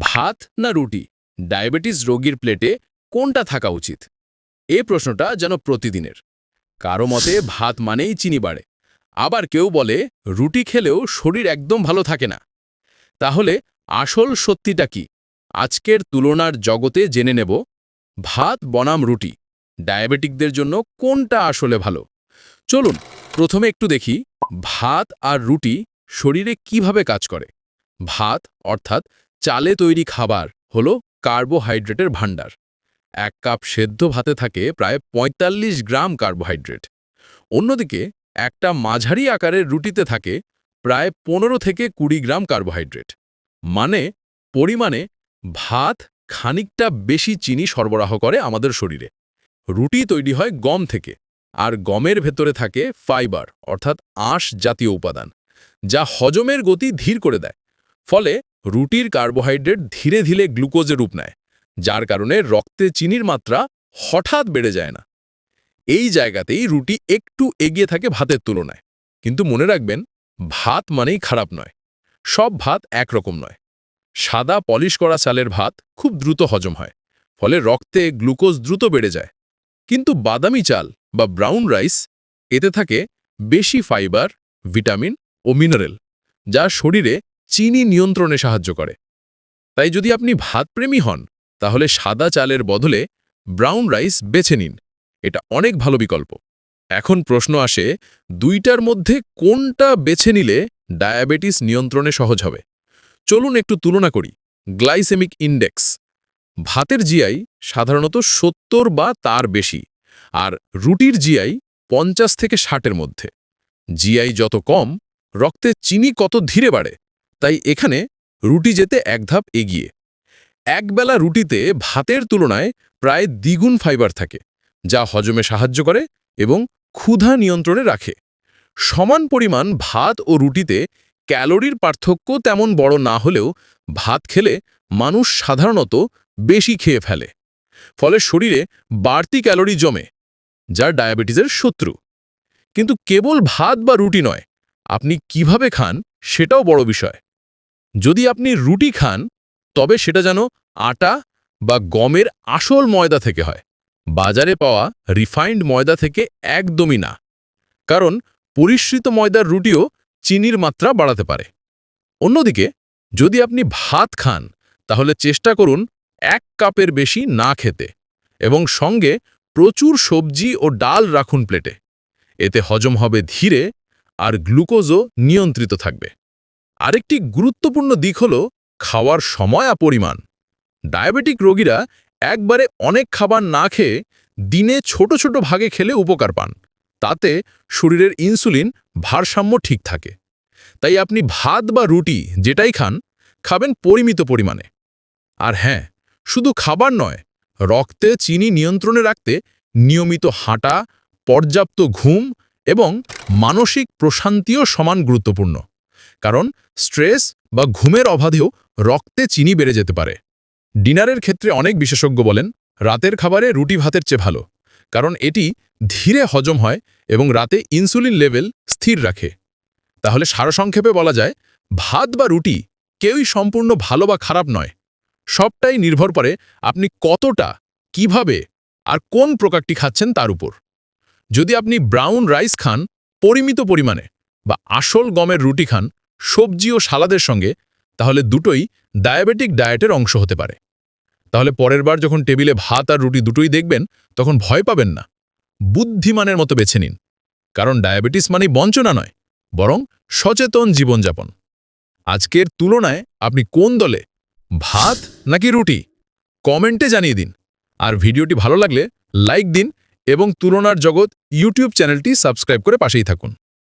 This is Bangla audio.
ভাত না রুটি? ডায়াবেটিস রোগীর প্লেটে কোনটা থাকা উচিত? এ প্রশ্নটা যেন প্রতিদিনের। কারও মতে ভাত মানেই চিনি বাড়ে। আবার কেউ বলে, রুটি খেলেও শরীর একদম ভালো থাকে না। তাহলে আসল সত্যিটা কি? আজকের তুলনার জগতে জেনে নেব, ভাত, বনাম, রুটি, ডায়াবেটিকদের জন্য কোনটা আসলে ভালো? চলুন, প্রথমে একটু দেখি, ভাত আর রুটি শরীরে কীভাবে কাজ করে? ভাত, অর্থাৎ চালে তৈরি খাবার হল কার্বোহাইড্রেটের ভাণ্ডার। এক কাপ সেদ্ধ ভাতে থাকে প্রায় ৪৫ গ্রাম কার্বোহাইড্রেট। অন্যদিকে একটা মাঝারি আকারের রুটিতে থাকে প্রায় পনেরো থেকে কুড়ি গ্রাম কার্বোহাইড্রেট। মানে পরিমাণে ভাত খানিকটা বেশি চিনি সরবরাহ করে আমাদের শরীরে। রুটি তৈরি হয় গম থেকে, আর গমের ভেতরে থাকে ফাইবার, অর্থাৎ আঁশ জাতীয় উপাদান, যা হজমের গতি ধীর করে দেয়। ফলে রুটির কার্বোহাইড্রেট ধীরে ধীরে গ্লুকোজে রূপ নেয়, যার কারণে রক্তে চিনির মাত্রা হঠাৎ বেড়ে যায় না। এই জায়গাতেই রুটি একটু এগিয়ে থাকে ভাতের তুলনায়। কিন্তু মনে রাখবেন, ভাত মানেই খারাপ নয়, সব ভাত একরকম নয়। সাদা পলিশ করা চালের ভাত খুব দ্রুত হজম হয়, ফলে রক্তে গ্লুকোজ দ্রুত বেড়ে যায়। কিন্তু বাদামি চাল বা ব্রাউন রাইস এতে থাকে বেশি ফাইবার, ভিটামিন ও মিনারেল, যা শরীরে চিনি নিয়ন্ত্রণে সাহায্য করে। তাই যদি আপনি ভাতপ্রেমী হন, তাহলে সাদা চালের বদলে ব্রাউন রাইস বেছে নিন। এটা অনেক ভালো বিকল্প। এখন প্রশ্ন আসে, দুইটার মধ্যে কোনটা বেছে নিলে ডায়াবেটিস নিয়ন্ত্রণে সহজ হবে? চলুন একটু তুলনা করি। Glycaemic index. ভাতের জিআই সাধারণত সত্তর বা তার বেশি, আর রুটির জিআই পঞ্চাশ থেকে ষাটের মধ্যে। জিআই যত কম, রক্তে চিনি কত ধীরে বাড়ে তাই এখানে রুটি যেতে এক ধাপ এগিয়ে। একবেলা রুটিতে ভাতের তুলনায় প্রায় দ্বিগুণ ফাইবার থাকে, যা হজমে সাহায্য করে এবং ক্ষুধা নিয়ন্ত্রণে রাখে। সমান পরিমাণ ভাত ও রুটিতে ক্যালোরির পার্থক্য তেমন বড় না হলেও ভাত খেলে মানুষ সাধারণত বেশি খেয়ে ফেলে, ফলে শরীরে বাড়তি ক্যালোরি জমে, যা ডায়াবেটিসের শত্রু। কিন্তু কেবল ভাত বা রুটি নয়, আপনি কীভাবে খান সেটাও বড় বিষয়। যদি আপনি রুটি খান, তবে সেটা যেন আটা বা গমের আসল ময়দা থেকে হয়। বাজারে পাওয়া রিফাইন্ড ময়দা থেকে একদমই না। কারণ পরিশ্রিত ময়দার রুটিও চিনির মাত্রা বাড়াতে পারে। অন্যদিকে, যদি আপনি ভাত খান, তাহলে চেষ্টা করুন এক কাপের বেশি না খেতে এবং সঙ্গে প্রচুর সবজি ও ডাল রাখুন প্লেটে। এতে হজম হবে ধীরে আর গ্লুকোজও নিয়ন্ত্রিত থাকবে। আরেকটি গুরুত্বপূর্ণ দিক হল খাওয়ার সময় আর পরিমাণ। ডায়াবেটিক রোগীরা একবারে অনেক খাবার না খেয়ে দিনে ছোট ছোট ভাগে খেলে উপকার পান। তাতে শরীরের ইনসুলিন ভারসাম্য ঠিক থাকে। তাই আপনি ভাত বা রুটি যেটাই খান, খাবেন পরিমিত পরিমাণে। আর হ্যাঁ শুধু খাবার নয়, রক্তে চিনি নিয়ন্ত্রণে রাখতে নিয়মিত হাঁটা, পর্যাপ্ত ঘুম এবং মানসিক প্রশান্তিও সমান গুরুত্বপূর্ণ। কারণ স্ট্রেস বা ঘুমের অবাধেও রক্তে চিনি বেড়ে যেতে পারে। ডিনারের ক্ষেত্রে অনেক বিশেষজ্ঞ বলেন, রাতের খাবারে রুটি ভাতের চেয়ে ভালো, কারণ এটি ধীরে হজম হয় এবং রাতে ইনসুলিন লেভেল স্থির রাখে। তাহলে সারসংক্ষেপে বলা যায়, ভাত বা রুটি কেউই সম্পূর্ণ ভালো বা খারাপ নয়। সবটাই নির্ভর করে আপনি কতটা, কীভাবে আর কোন প্রকারটি খাচ্ছেন তার উপর। যদি আপনি ব্রাউন রাইস খান, পরিমিত পরিমাণে বা আসল গমের রুটি খান সবজি ও সালাদের সঙ্গে, তাহলে দুটোই ডায়াবেটিক ডায়েটের অংশ হতে পারে। তাহলে পরের বার যখন টেবিলে ভাত আর রুটি দুটোই দেখবেন, তখন ভয় পাবেন না। বুদ্ধিমানের মতো বেছে নিন। কারণ ডায়াবেটিস মানেই বঞ্চনা নয়, বরং সচেতন জীবনযাপন। আজকের তুলনায় আপনি কোন দলে, ভাত নাকি রুটি? কমেন্টে জানিয়ে দিন। আর ভিডিওটি ভালো লাগলে লাইক দিন এবং তুলনার জগৎ ইউটিউব চ্যানেলটি সাবস্ক্রাইব করে পাশেই থাকুন।